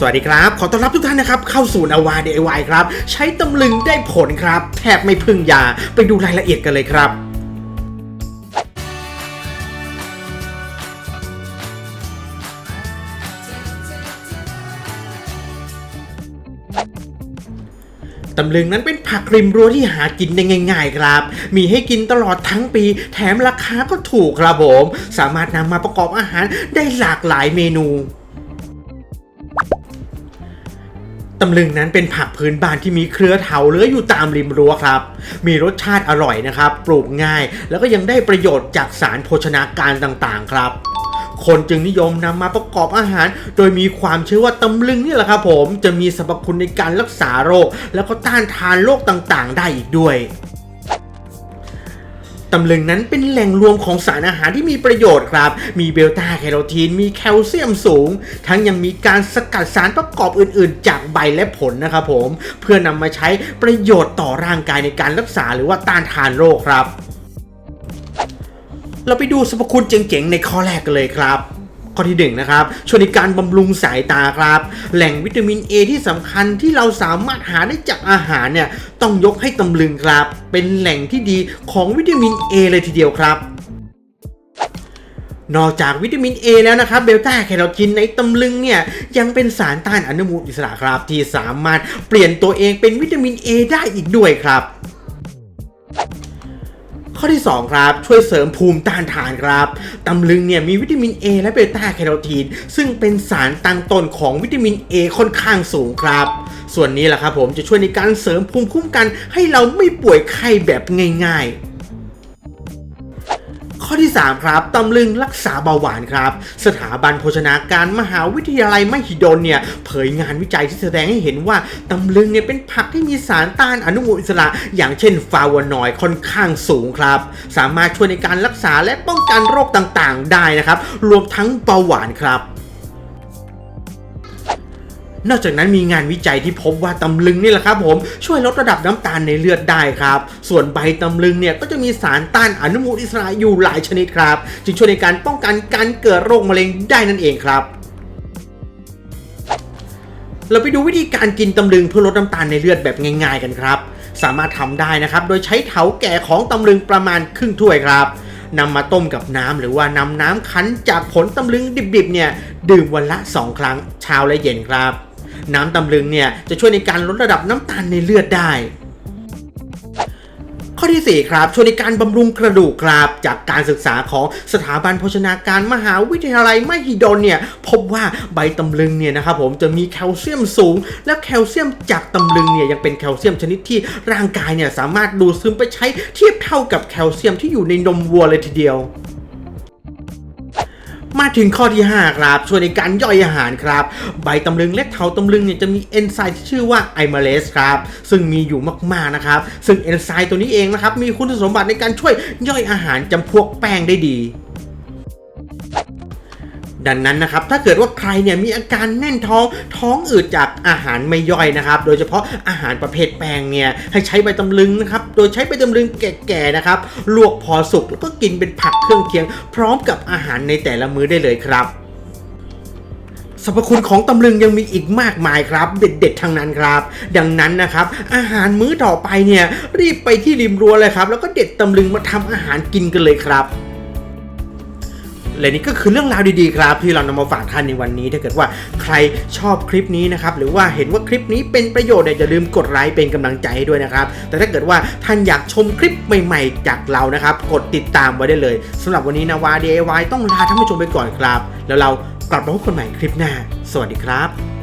สวัสดีครับ ขอต้อนรับทุกท่านนะครับ เข้าสู่นาวา DIY ครับ ใช้ตำลึงได้ผลครับ แทบไม่พึ่งยา ไปดูรายละเอียดกันเลยครับตำลึงนั้นเป็นผักริมรั้วที่หากินได้ง่าย ๆ ครับ มีให้กินตลอดทั้งปี แถมราคาก็ถูกครับผม สามารถนำมาประกอบอาหารได้หลากหลายเมนู ตำลึงนั้นเป็นผักพื้นบ้านที่มีเครือเถาเลื้อยอยู่ตามริมรั้วครับ มีรสชาติอร่อยนะครับ ปลูกง่าย แล้วก็ยังได้ประโยชน์จากสารโภชนาการต่างๆ ครับ คนจึงนิยมนำมาประกอบอาหาร โดยมีความเชื่อว่าตำลึงนี่แหละครับผม จะมีสรรพคุณในการรักษาโรค แล้วก็ต้านทานโรคต่างๆ ได้อีกด้วย ตำลึงนั้นเป็นแหล่งรวมของสารอาหารที่มีประโยชน์ครับ มีเบลต้าแคโรทีน มีแคลเซียมสูง ทั้งยังมีการสกัดสารประกอบอื่น ๆ จากใบและผลนะครับผม เพื่อนำมาใช้ประโยชน์ต่อร่างกายในการรักษาหรือว่าต้านทานโรคครับ เราไปดูสรรพคุณเจ๋งๆ ในข้อแรกกันเลยครับ ข้อที่หนึ่งนะครับ ช่วยในการบำรุงสายตาครับ แหล่งวิตามิน A ที่สำคัญที่เราสามารถหาได้จากอาหารเนี่ยต้องยกให้ตำลึงครับ เป็นแหล่งที่ดีของวิตามิน A เลยทีเดียวครับนอกจากวิตามิน A แล้วนะครับเบลต้าแคโรทีนในตำลึงเนี่ยยังเป็นสารต้านอนุมูลอิสระครับที่สามารถเปลี่ยนตัวเองเป็นวิตามิน A ได้อีกด้วยครับ ข้อที่ 2 ครับ ช่วยเสริมภูมิต้านทานครับตำลึงเนี่ยมีวิตามิน A และเบต้าแคโรทีนซึ่งเป็นสารตั้งต้นของวิตามิน A ค่อนข้างสูงครับ ส่วนนี้แหละครับผมจะช่วยในการเสริมภูมิคุ้มกัน ให้เราไม่ป่วยไข้แบบง่าย ๆ ที่ 3 ครับตำลึงรักษาเบาหวานครับ สถาบันโภชนาการมหาวิทยาลัยมหิดลเนี่ยเผยงานวิจัยที่แสดงให้เห็นว่าตำลึงเนี่ยเป็นผักที่มีสารต้านอนุมูลอิสระ อย่างเช่นฟลาวานอยด์ค่อนข้างสูงครับ สามารถช่วยในการรักษาและป้องกันโรคต่างๆ ได้นะครับ รวมทั้งเบาหวานครับ นอกจากนั้นมีงานวิจัยที่พบว่าตำลึงนี่แหละครับผมช่วยลดระดับน้ำตาลในเลือดได้ครับ ส่วนใบตำลึงเนี่ยก็จะมีสารต้านอนุมูลอิสระอยู่หลายชนิดครับ จึงช่วยในการป้องกันการเกิดโรคมะเร็งได้นั่นเองครับเราไปดูวิธีการกินตำลึงเพื่อลดน้ำตาลในเลือดแบบง่าย ๆกันครับ สามารถทำได้นะครับ โดยใช้เถาแก่ของตำลึงประมาณครึ่งถ้วยครับนำมาต้มกับน้ำหรือว่านำน้ำคั้นจากผลตำลึงดิบๆเนี่ยดื่มวันละ 2 ครั้งเช้าและเย็นครับ น้ำตำลึงเนี่ยจะช่วยในการลดระดับน้ำตาลในเลือดได้ ข้อที่ 4 ครับ ช่วยในการบำรุงกระดูกครับจากการศึกษาของสถาบันโภชนาการมหาวิทยาลัยมหิดลเนี่ยพบว่าใบตำลึงเนี่ยนะครับผมจะมีแคลเซียมสูง และแคลเซียมจากตำลึงเนี่ยยังเป็นแคลเซียมชนิดที่ร่างกายเนี่ยสามารถดูดซึมไปใช้เทียบเท่ากับแคลเซียมที่อยู่ในนมวัวเลยทีเดียว มาถึงข้อที่ 5 ครับ ช่วยในการย่อยอาหารครับ ใบตำลึงและเถาตำลึงเนี่ยจะมีเอนไซม์ที่ชื่อว่าไอมาเลสครับ ซึ่งมีอยู่มากๆนะครับ ซึ่งเอนไซม์ตัวนี้เองนะครับ มีคุณสมบัติในการช่วยย่อยอาหารจำพวกแป้งได้ดี ดังนั้นนะครับถ้าเกิดว่าใครเนี่ยมีอาการแน่นท้องท้องอืดจากอาหารไม่ย่อยนะครับ โดยเฉพาะอาหารประเภทแป้งเนี่ยให้ใช้ใบตำลึงนะครับโดยใช้ใบตำลึงแก่ๆนะครับลวกพอสุกแล้วก็กินเป็นผักเครื่องเคียง พร้อมกับอาหารในแต่ละมื้อได้เลยครับสรรพคุณของตำลึงยังมีอีกมากมายครับ เด็ดๆทั้งนั้นครับ ดังนั้นนะครับ อาหารมื้อต่อไปเนี่ยรีบไปที่ริมรั้วเลยครับ แล้วก็เด็ดตำลึงมาทำอาหารกินกันเลยครับ และนี่ก็คือเรื่องราวดีๆครับ ที่เรานำมาฝากท่านในวันนี้ ถ้าเกิดว่าใครชอบคลิปนี้นะครับหรือว่าเห็นว่าคลิปนี้เป็นประโยชน์เนี่ยอย่าลืมกดไลค์เป็นกำลังใจให้ด้วยนะครับ แต่ถ้าเกิดว่าท่านอยากชมคลิปใหม่ๆ จากเรานะครับ กดติดตามไว้ได้เลยสำหรับวันนี้นาวา DIY ต้องลาท่านผู้ชมไปก่อนครับ แล้วเรากลับมาพบกันใหม่คลิปหน้า สวัสดีครับ